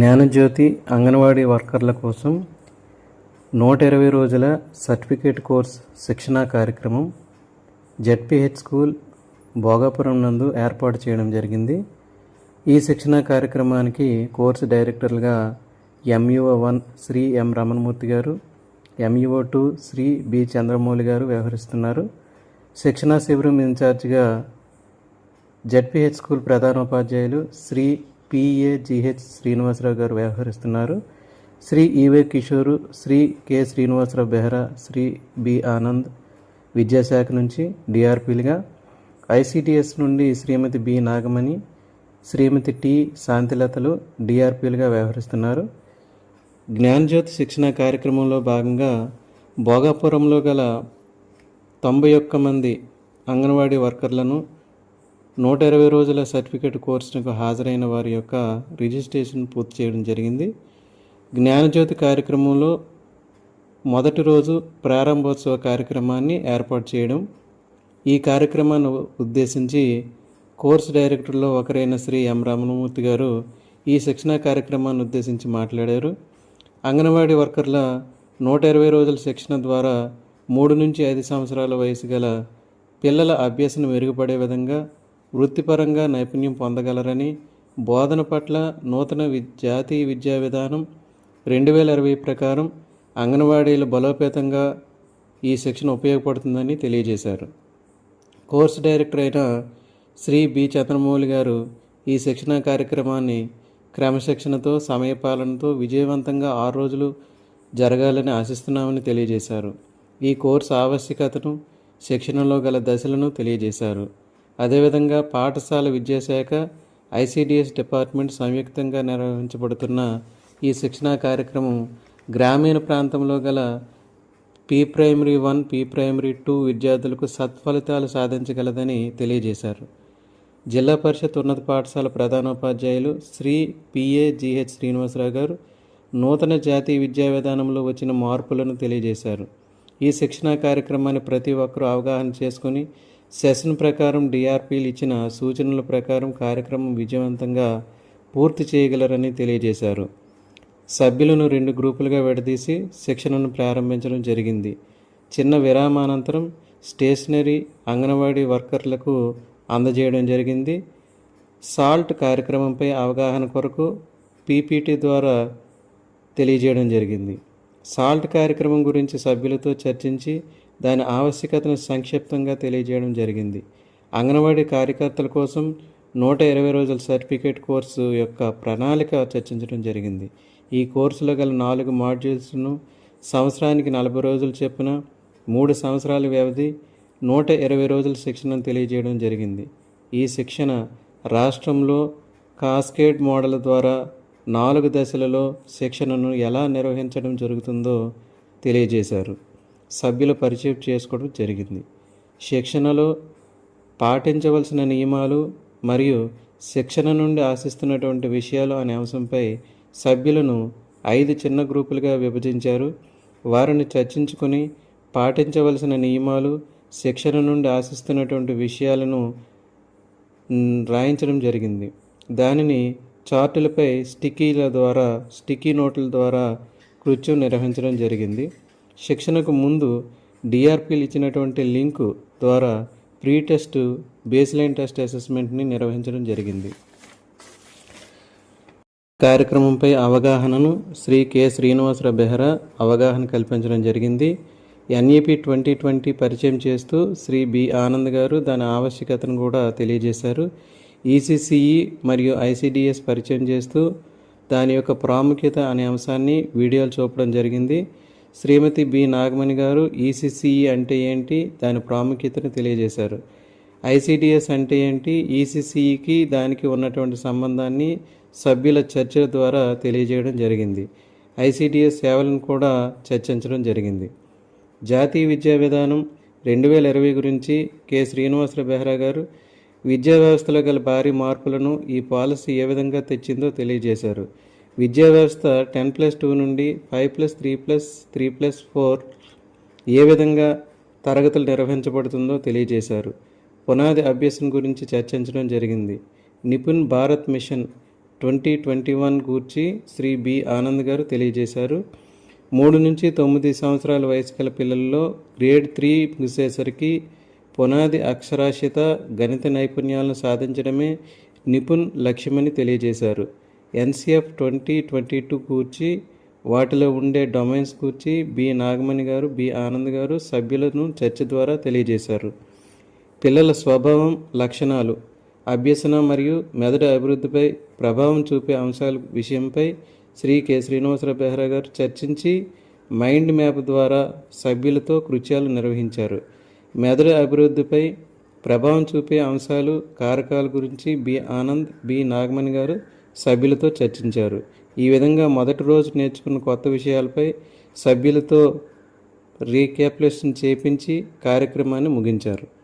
జ్ఞానజ్యోతి అంగన్వాడీ వర్కర్ల కోసం నూట ఇరవై రోజుల సర్టిఫికేట్ కోర్స్ శిక్షణా కార్యక్రమం జెడ్పిహెచ్ స్కూల్ భోగాపురం నందు ఏర్పాటు చేయడం జరిగింది. ఈ శిక్షణా కార్యక్రమానికి course డైరెక్టర్లుగా MEO one Shri M Ramanamurthy garu MEO two Shri B Chandramouli garu వ్యవహరిస్తున్నారు. శిక్షణా శిబిరం ఇన్ఛార్జిగా జెడ్పిహెచ్ స్కూల్ ప్రధానోపాధ్యాయులు శ్రీ పిఏజిహెచ్ శ్రీనివాసరావు గారు వ్యవహరిస్తున్నారు. Shri e-way Kishore Shri K Srinivasarao Behra Shri B Anand విద్యాశాఖ నుంచి డిఆర్పీలుగా ఐసిటిఎస్ నుండి శ్రీమతి బి నాగమణి శ్రీమతి టి శాంతిలతలు డిఆర్పీలుగా వ్యవహరిస్తున్నారు. జ్ఞానజ్యోతి శిక్షణ కార్యక్రమంలో భాగంగా భోగాపురంలో గల తొంభై ఒక్క మంది అంగన్వాడీ వర్కర్లను నూట ఇరవై రోజుల సర్టిఫికేట్ కోర్సుకు హాజరైన వారి యొక్క రిజిస్ట్రేషన్ పూర్తి చేయడం జరిగింది. జ్ఞానజ్యోతి కార్యక్రమంలో మొదటి రోజు ప్రారంభోత్సవ కార్యక్రమాన్ని ఏర్పాటు చేయడం. ఈ కార్యక్రమాన్ని ఉద్దేశించి కోర్సు డైరెక్టర్లో ఒకరైన శ్రీ ఎం. రమణమూర్తి గారు ఈ శిక్షణా కార్యక్రమాన్ని ఉద్దేశించి మాట్లాడారు. అంగన్వాడీ వర్కర్ల నూట ఇరవై రోజుల శిక్షణ ద్వారా మూడు నుంచి ఐదు సంవత్సరాల వయసు గల పిల్లల అభ్యసన మెరుగుపడే విధంగా వృత్తిపరంగా నైపుణ్యం పొందగలరని బోధన పట్ల నూతన వి జాతీయ విద్యా విధానం రెండు వేల ఇరవై ప్రకారం అంగన్వాడీలు బలోపేతంగా ఈ శిక్షణ ఉపయోగపడుతుందని తెలియజేశారు. కోర్సు డైరెక్టర్ అయిన శ్రీ బి. చంద్రమౌళి గారు ఈ శిక్షణా కార్యక్రమాన్ని క్రమశిక్షణతో సమయపాలనతో విజయవంతంగా ఆరు రోజులు జరగాలని ఆశిస్తున్నామని తెలియజేశారు. ఈ కోర్సు ఆవశ్యకతను శిక్షణలో గల దశలను తెలియజేశారు. అదేవిధంగా పాఠశాల విద్యాశాఖ ఐసిడిఎస్ డిపార్ట్మెంట్ సంయుక్తంగా నిర్వహించబడుతున్న ఈ శిక్షణా కార్యక్రమం గ్రామీణ ప్రాంతంలో గల P primary one P primary two విద్యార్థులకు సత్ఫలితాలు సాధించగలదని తెలియజేశారు. జిల్లా పరిషత్ ఉన్నత పాఠశాల ప్రధానోపాధ్యాయులు శ్రీ పిఏ జిహెచ్ శ్రీనివాసరావు గారు నూతన జాతీయ విద్యా విధానంలో వచ్చిన మార్పులను తెలియజేశారు. ఈ శిక్షణా కార్యక్రమాన్ని ప్రతి ఒక్కరూ అవగాహన చేసుకొని సెషన్ ప్రకారం డిఆర్పీలు ఇచ్చిన సూచనల ప్రకారం కార్యక్రమం విజయవంతంగా పూర్తి చేయగలరని తెలియజేశారు. సభ్యులను రెండు గ్రూపులుగా విడదీసి శిక్షణను ప్రారంభించడం జరిగింది. చిన్న విరామానంతరం స్టేషనరీ అంగన్వాడీ వర్కర్లకు అందజేయడం జరిగింది. సాల్ట్ కార్యక్రమంపై అవగాహన కొరకు పీపీటీ ద్వారా తెలియజేయడం జరిగింది. సాల్ట్ కార్యక్రమం గురించి సభ్యులతో చర్చించి దాని ఆవశ్యకతను సంక్షిప్తంగా తెలియజేయడం జరిగింది. అంగన్వాడీ కార్యకర్తల కోసం నూట ఇరవై రోజుల సర్టిఫికేట్ కోర్సు యొక్క ప్రణాళిక చర్చించడం జరిగింది. ఈ కోర్సులో గల నాలుగు మాడ్యూల్స్ను సంవత్సరానికి నలభై రోజులు చొప్పున మూడు సంవత్సరాల వ్యవధి నూట ఇరవై రోజుల శిక్షణను తెలియజేయడం జరిగింది. ఈ శిక్షణ రాష్ట్రంలో కాస్కేడ్ మోడల్ ద్వారా నాలుగు దశలలో శిక్షణను ఎలా నిర్వహించడం జరుగుతుందో తెలియజేశారు. సభ్యుల పరిచయం చేసుకోవడం జరిగింది. శిక్షణలో పాటించవలసిన నియమాలు మరియు శిక్షణ నుండి ఆశిస్తున్నటువంటి విషయాలు అనే అంశంపై సభ్యులను ఐదు చిన్న గ్రూపులుగా విభజించారు. వారిని చర్చించుకొని పాటించవలసిన నియమాలు శిక్షణ నుండి ఆశిస్తున్నటువంటి విషయాలను రాయించడం జరిగింది. దానిని చార్టులపై స్టిక్కీల ద్వారా స్టిక్కీ నోట్ల ద్వారా కృత్యం నిర్వహించడం జరిగింది. శిక్షణకు ముందు డిఆర్పీలు ఇచ్చినటువంటి లింకు ద్వారా pre test baseline test అసెస్మెంట్ని నిర్వహించడం జరిగింది. కార్యక్రమంపై అవగాహనను శ్రీ కె. శ్రీనివాసరావు బెహ్రా అవగాహన కల్పించడం జరిగింది. ఎన్ఈపి ట్వంటీ ట్వంటీ పరిచయం చేస్తూ శ్రీ బి. ఆనంద్ గారు దాని ఆవశ్యకతను కూడా తెలియజేశారు. ఈసీసీఈ మరియు ఐసిడిఎస్ పరిచయం చేస్తూ దాని యొక్క ప్రాముఖ్యత అనే అంశాన్ని వీడియోలు చూపడం జరిగింది. శ్రీమతి బి. నాగమణి గారు ఈసీసీఈ అంటే ఏంటి? దాని ప్రాముఖ్యతను తెలియజేశారు. ఐసిడిఎస్ అంటే ఏంటి? ఈసీసీఈకి దానికి ఉన్నటువంటి సంబంధాన్ని సభ్యుల చర్చల ద్వారా తెలియజేయడం జరిగింది. ఐసిడిఎస్ సేవలను కూడా చర్చించడం జరిగింది. జాతీయ విద్యా విధానం రెండు వేల ఇరవై గురించి కె. శ్రీనివాసరావు బెహ్రా గారు విద్యా వ్యవస్థలో గల భారీ మార్పులను ఈ పాలసీ ఏ విధంగా తెచ్చిందో తెలియజేశారు. విద్యా వ్యవస్థ టెన్ ప్లస్ టూ నుండి five plus three plus three plus four ఏ విధంగా తరగతులు నిర్వహించబడుతుందో తెలియజేశారు. పునాది అభ్యసం గురించి చర్చించడం జరిగింది. Nipun Bharat mission twenty twenty one గూర్చి శ్రీ బి ఆనంద్ గారు తెలియజేశారు. మూడు నుంచి తొమ్మిది సంవత్సరాల వయసు గల పిల్లల్లో గ్రేడ్ త్రీ ముగిసేసరికి పునాది అక్షరాస్యత గణిత నైపుణ్యాలను సాధించడమే నిపుణ్ లక్ష్యమని తెలియజేశారు. ఎన్సిఎఫ్ ట్వంటీ ట్వంటీ టూ కూర్చి వాటిలో ఉండే డొమైన్స్ కూర్చి బి నాగమణి గారు బి ఆనంద్ గారు సభ్యులను చర్చ ద్వారా తెలియజేశారు. పిల్లల స్వభావం లక్షణాలు అభ్యసన మరియు మెదడు అభివృద్ధిపై ప్రభావం చూపే అంశాల విషయంపై శ్రీ కె. శ్రీనివాసరావు బెహ్రా గారు చర్చించి మైండ్ మ్యాప్ ద్వారా సభ్యులతో కృత్యాలు నిర్వహించారు. మెదడు అభివృద్ధిపై ప్రభావం చూపే అంశాలు కారకాల గురించి బి ఆనంద్ బి నాగమణి గారు సభ్యులతో చర్చించారు. ఈ విధంగా మొదటి రోజు నేర్చుకున్న కొత్త విషయాలపై సభ్యులతో రీక్యాప్యులేషన్ చేపించి కార్యక్రమాన్ని ముగించారు.